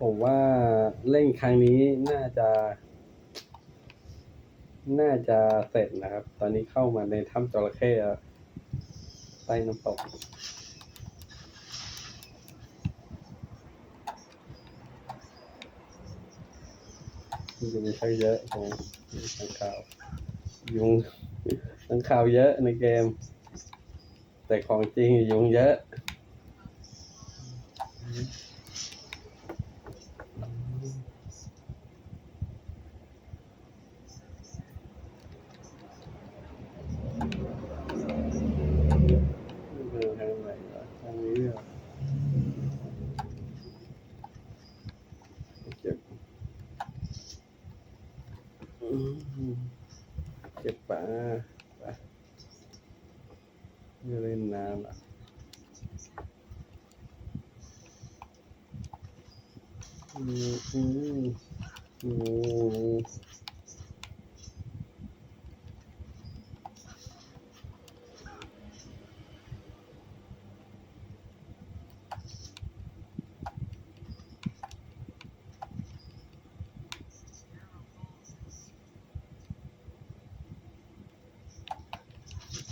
ผมว่าเล่นครั้งนี้น่าจะ น่าจะเสร็จนะครับ ตอนนี้เข้ามาในถ้ำจระเข้แล้วใต้น้ำตกยุงใช้เยอะของข้างข่าว ยุงข้างข่าวเยอะในเกม แต่ของจริงยุงเยอะ เดินทางไหนวะทางนี้เหรอเก็บ อืมเก็บปลาไปไม่เล่นน้ำอะอืมอืมอืม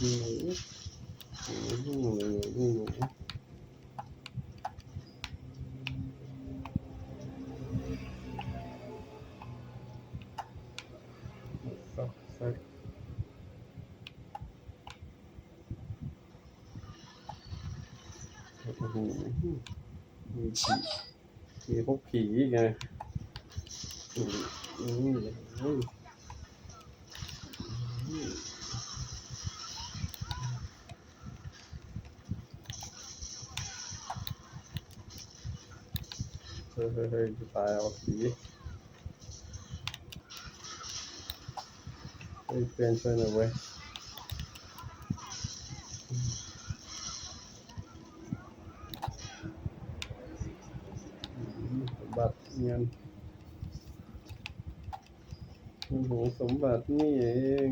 อืมอืมอืมอืมสั เฮ้ยจะตายเอาผีเฮ้ยเพื่อนช่วยหน่อยเว้ยบัติเงินโอ้โหสมบัตินี่เอง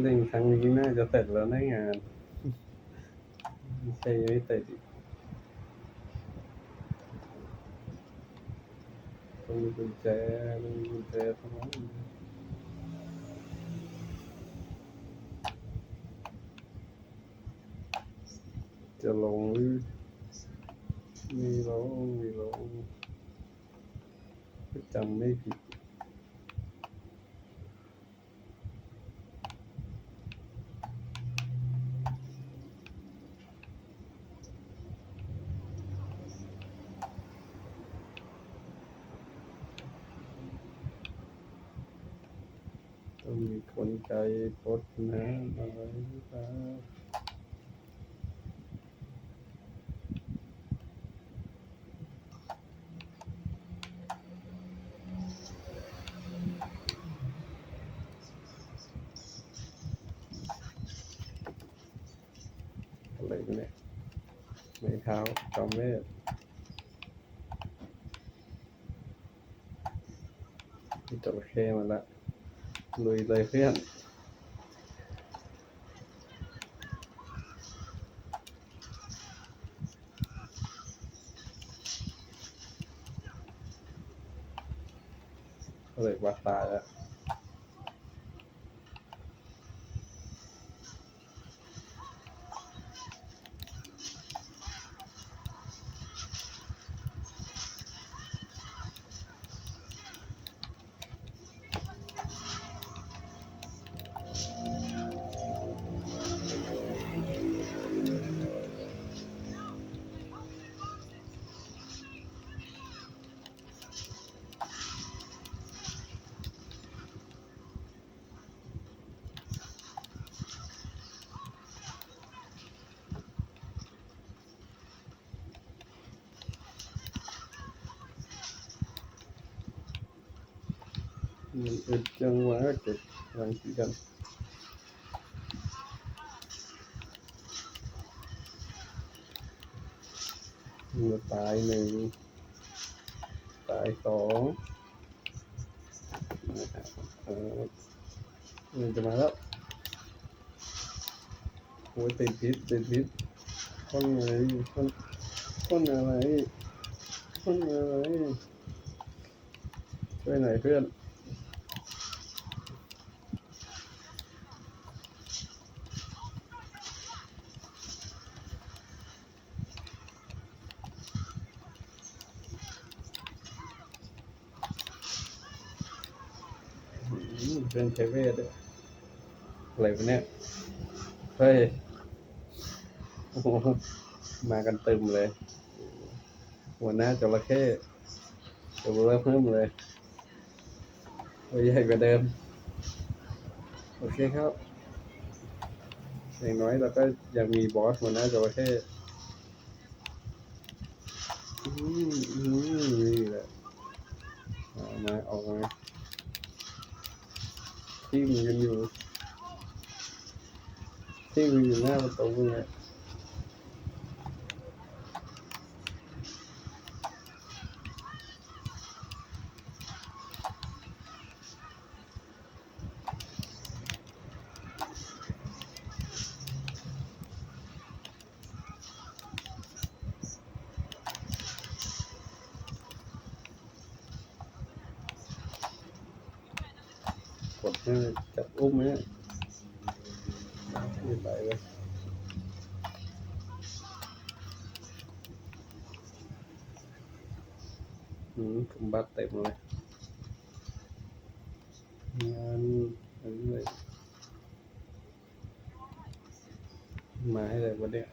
เล่นครั้งนี้น่าจะเสร็จแล้วได้งานไม่ใช่ยังไม่เสร็จอีกต้องมีกุญแจต้องมีกุญแจเท่านั้นจะลงหรือมีลงมีลงจำไม่ผิด คนใจปดน้ำอะไรหรือเปล่าอะไรเนี่ยไม้เท้าจอมเวทมีจระเข้มาละ ลุยเลยเพื่อนเลยว่าตายแล้ว มันอึดจังหวะเก็บรังสีกันมือตายหนึ่งตายสองนะครับเออมันจะมาแล้วโอ้ยติดพิษติดพิษต้นอะไรต้นต้นอะไรต้นอะไรช่วยหนเพื่อน อืมเป็นเทเวศด้วยอะไรวะเนี่ยเฮ้ยโอ้โหมากันเต็มเลย หัวหน้าจระเข้ตัวเริ่มเพิ่มเลยตัวใหญ่กว่าเดิม โอเคครับอย่างน้อยเราก็ยังมีบอสหัวหน้าจระเข้อืมอืมนี่แหละเอามาออกมา ที่มีกันอยู่ที่มีอยู่หน้าประตูเนี่ยกดให้ จับอุ้มเนี่ยไม่ไปเลยอืมสมบัติเต็มเลยงานอะไรเลยมาให้เลยวันเนี้ย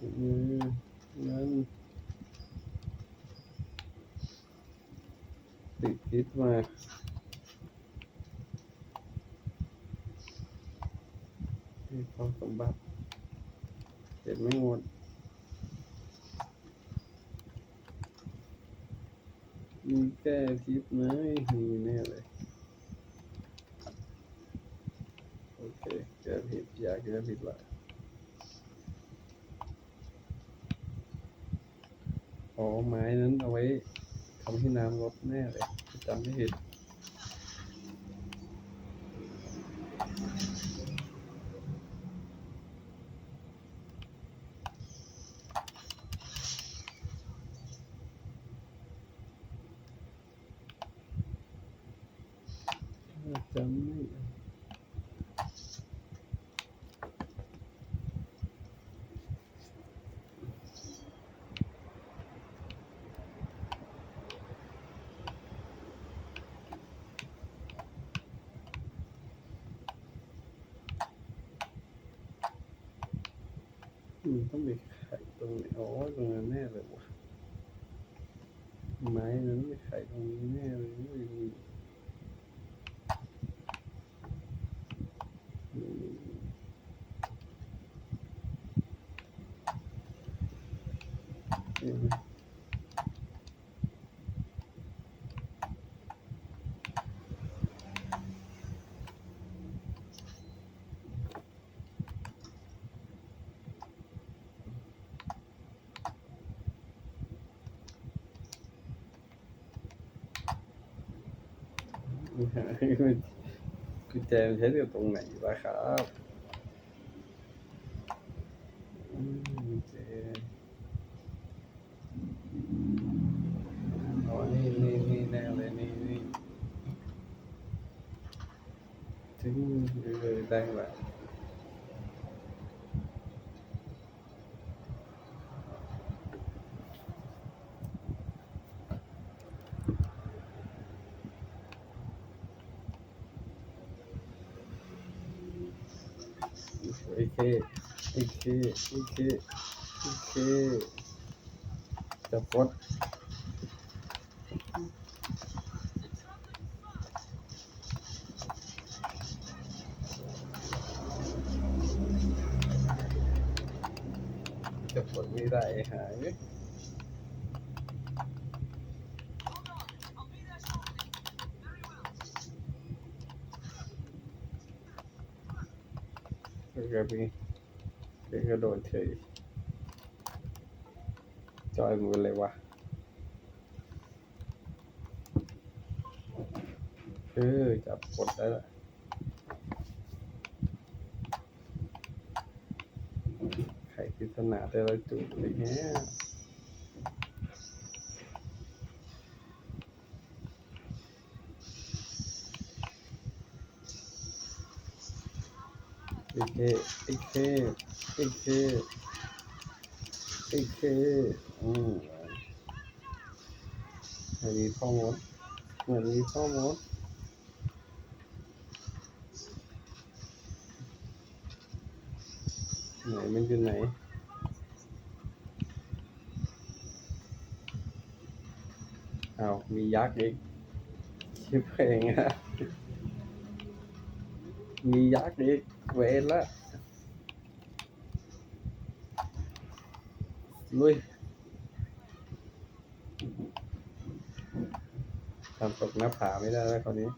อืมงาน ติดพิษมามีความสมบัติเก็บไม่หมดมีแก้พิษไหมมีแน่เลย โอเคแก้ผิดอยากแก้ผิดละอ๋อไม้นั้นเอาไว้ทำให้น้ำลดแน่เลย จำไม่ผิดจำไม่ มันต้องมีไข่ตรงนี้อ๋อตรงนั้นแน่เลยวะไม้นั้นมีไข่ตรงนี้แน่เลยไม่มี อืม กุญแจมันใช้อยู่ตรงไหนวะครับอืมกุญแจอ๋อนี่นี่นี่แน่เลยนี่นี่ถึงเลยได้ละ โอเคโอเคโอเคโอเคจะกดจะกดไม่ได้หาย โอเคพี่โอเคกระโดนเฉยจอยมือเลยวะเออจับกดได้ละไขปริศนาแต่ละจุดเลย แฮะอีกเคอีกเคอีกเคอีกเคอืมไม่มีพ่อมดเหมือนมีพ่อมดไหนมันอยู่ไหนเอามียักษ์อีกชิบเพลงอะมียักษ์อีก เวรละลุยทำตกหน้าผาไม่ได้แล้วคราวนี้